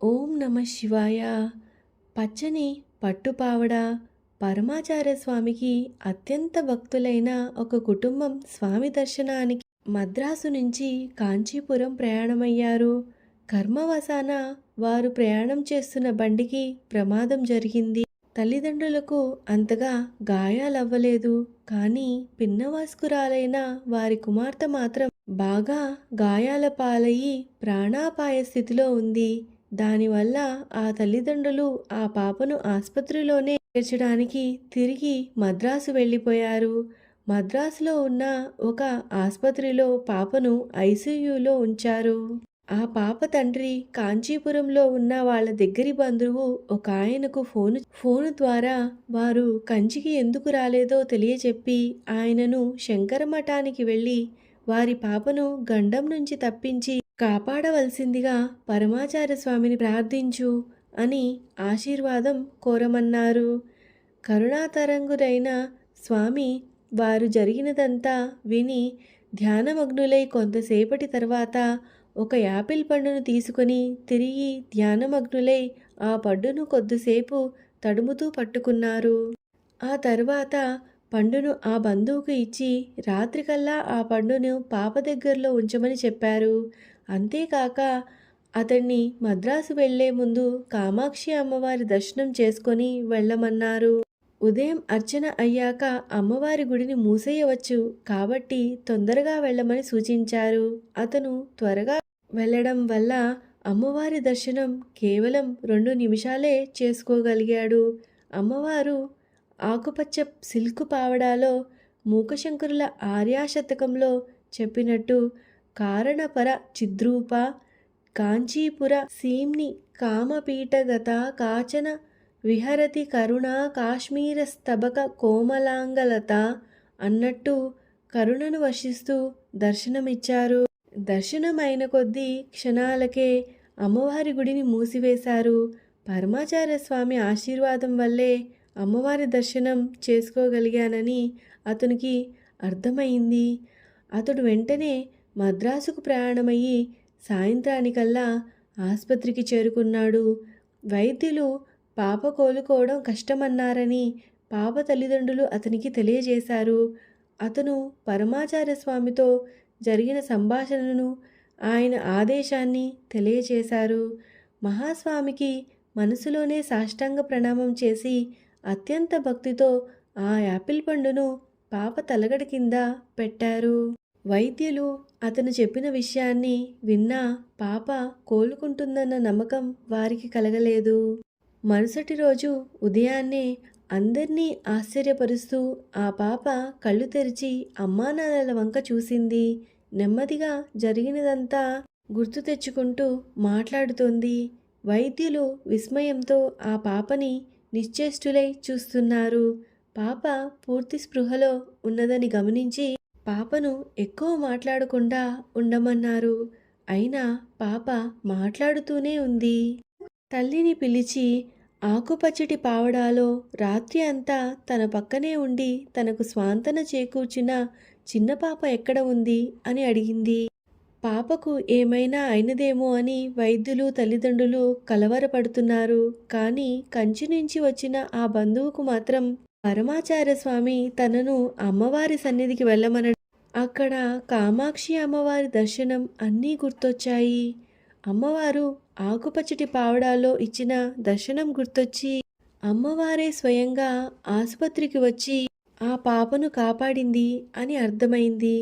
ఓం నమ శివాయ. పచ్చని పట్టుపావడ పరమాచార్య స్వామికి అత్యంత భక్తులైన ఒక కుటుంబం స్వామి దర్శనానికి మద్రాసు నుంచి కాంచీపురం ప్రయాణమయ్యారు. కర్మవశాన వారు ప్రయాణం చేస్తున్న బండికి ప్రమాదం జరిగింది. తల్లిదండ్రులకు అంతగా గాయాలవ్వలేదు. కానీ పిన్నవాస్కురాలైన వారి కుమార్తె మాత్రం బాగా గాయాల పాలయ్యి ప్రాణాపాయ స్థితిలో ఉంది. దానివల్ల ఆ తల్లిదండ్రులు ఆ పాపను ఆసుపత్రిలోనే చేర్చడానికి తిరిగి మద్రాసు వెళ్ళిపోయారు. మద్రాసులో ఉన్న ఒక ఆసుపత్రిలో పాపను ఐసీయూలో ఉంచారు. ఆ పాప తండ్రి కాంచీపురంలో ఉన్న వాళ్ళ దగ్గరి బంధువు ఒక ఆయనకు ఫోను ఫోను ద్వారా వారు కంచికి ఎందుకు రాలేదో తెలియచెప్పి ఆయనను శంకరమఠానికి వెళ్ళి వారి పాపను గండం నుంచి తప్పించి కాపాడవలసిందిగా పరమాచార్య స్వామిని ప్రార్థించు అని ఆశీర్వాదం కోరమన్నారు. కరుణాతరంగుడైన స్వామి వారు జరిగినదంతా విని ధ్యానమగ్నులై కొంతసేపటి తర్వాత ఒక యాపిల్ పండును తీసుకొని తిరిగి ధ్యానమగ్నులై ఆ పండును కొద్దిసేపు తడుముతూ పట్టుకున్నారు. ఆ తర్వాత పండును ఆ బంధువుకు ఇచ్చి రాత్రికల్లా ఆ పండును పాప దగ్గరలో ఉంచమని చెప్పారు. అంతేకాక అతన్ని మద్రాసు వెళ్ళే ముందు కామాక్షి అమ్మవారి దర్శనం చేసుకొని వెళ్ళమన్నారు. ఉదయం అర్చన అయ్యాక అమ్మవారి గుడిని మూసేయవచ్చు. కాబట్టి తొందరగా వెళ్ళమని సూచించారు. అతను త్వరగా వెళ్ళడం వల్ల అమ్మవారి దర్శనం కేవలం రెండు నిమిషాలే చేసుకోగలిగాడు. అమ్మవారు ఆకుపచ్చ సిల్క్ పావడాలో మూకశంకరుల ఆర్యాశతకంలో చెప్పినట్టు కారణపర చిద్రూప కాంచీపుర సీమ్ని కామపీఠగత కాచన విహరతి కరుణ కాశ్మీర స్తబక కోమలాంగలత అన్నట్టు కరుణను వశిస్తూ దర్శనమిచ్చారు. దర్శనమైన కొద్దీ క్షణాలకే అమ్మవారి గుడిని మూసివేశారు. పరమాచార్య స్వామి ఆశీర్వాదం వల్లే అమ్మవారి దర్శనం చేసుకోగలిగానని అతనికి అర్థమైంది. అతడు వెంటనే మద్రాసుకు ప్రయాణమయ్యి సాయంత్రానికల్లా ఆసుపత్రికి చేరుకున్నాడు. వైద్యులు పాప కోలుకోవడం కష్టమన్నారని పాప తల్లిదండ్రులు అతనికి తెలియజేశారు. అతను పరమాచార్య స్వామితో జరిగిన సంభాషణను ఆయన ఆదేశాన్ని తెలియజేశారు. మహాస్వామికి మనసులోనే సాష్టాంగ ప్రణామం చేసి అత్యంత భక్తితో ఆ యాపిల్ పండును పాప తలగడ కింద పెట్టారు. వైద్యులు అతను చెప్పిన విషయాన్ని విన్నా పాప కోలుకుంటుందన్న నమ్మకం వారికి కలగలేదు. మరుసటి రోజు ఉదయాన్నే అందర్నీ ఆశ్చర్యపరుస్తూ ఆ పాప కళ్ళు తెరిచి అమ్మానాన్నల వంక చూసింది. నెమ్మదిగా జరిగినదంతా గుర్తు తెచ్చుకుంటూ మాట్లాడుతోంది. వైద్యులు విస్మయంతో ఆ పాపని నిశ్చేష్టులై చూస్తున్నారు. పాప పూర్తి స్పృహలో ఉన్నదని గమనించి పాపను ఎక్కువ మాట్లాడకుండా ఉండమన్నారు. అయినా పాప మాట్లాడుతూనే ఉంది. తల్లిని పిలిచి ఆకుపచ్చటి పావడాలో రాత్రి అంతా తన పక్కనే ఉండి తనకు స్వాంతన చేకూర్చిన చిన్న పాప ఎక్కడ ఉంది అని అడిగింది. పాపకు ఏమైనా అయినదేమో అని వైద్యులు తల్లిదండ్రులు కలవరపడుతున్నారు. కానీ కంచి నుంచి వచ్చిన ఆ బంధువుకు మాత్రం పరమాచార్య స్వామి తనను అమ్మవారి సన్నిధికి వెళ్ళమన అక్కడ కామాక్షి అమ్మవారి దర్శనం అన్నీ గుర్తొచ్చాయి. అమ్మవారు ఆకుపచ్చటి పావడాలో ఇచ్చిన దర్శనం గుర్తొచ్చి అమ్మవారే స్వయంగా ఆసుపత్రికి వచ్చి ఆ పాపను కాపాడింది అని అర్థమైంది.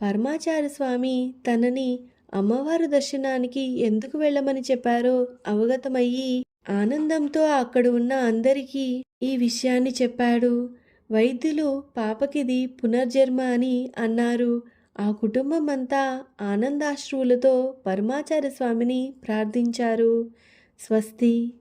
పరమాచార్య స్వామి తనని అమ్మవారు దర్శనానికి ఎందుకు వెళ్ళమని చెప్పారో అవగతమయ్యి ఆనందంతో అక్కడ ఉన్న అందరికీ ఈ విషయాన్ని చెప్పాడు. వైద్యులు పాపకిది పునర్జన్మ అని అన్నారు. ఆ కుటుంబం అంతా ఆనందాశ్రువులతో పరమాచార్య స్వామిని ప్రార్థించారు. స్వస్తి.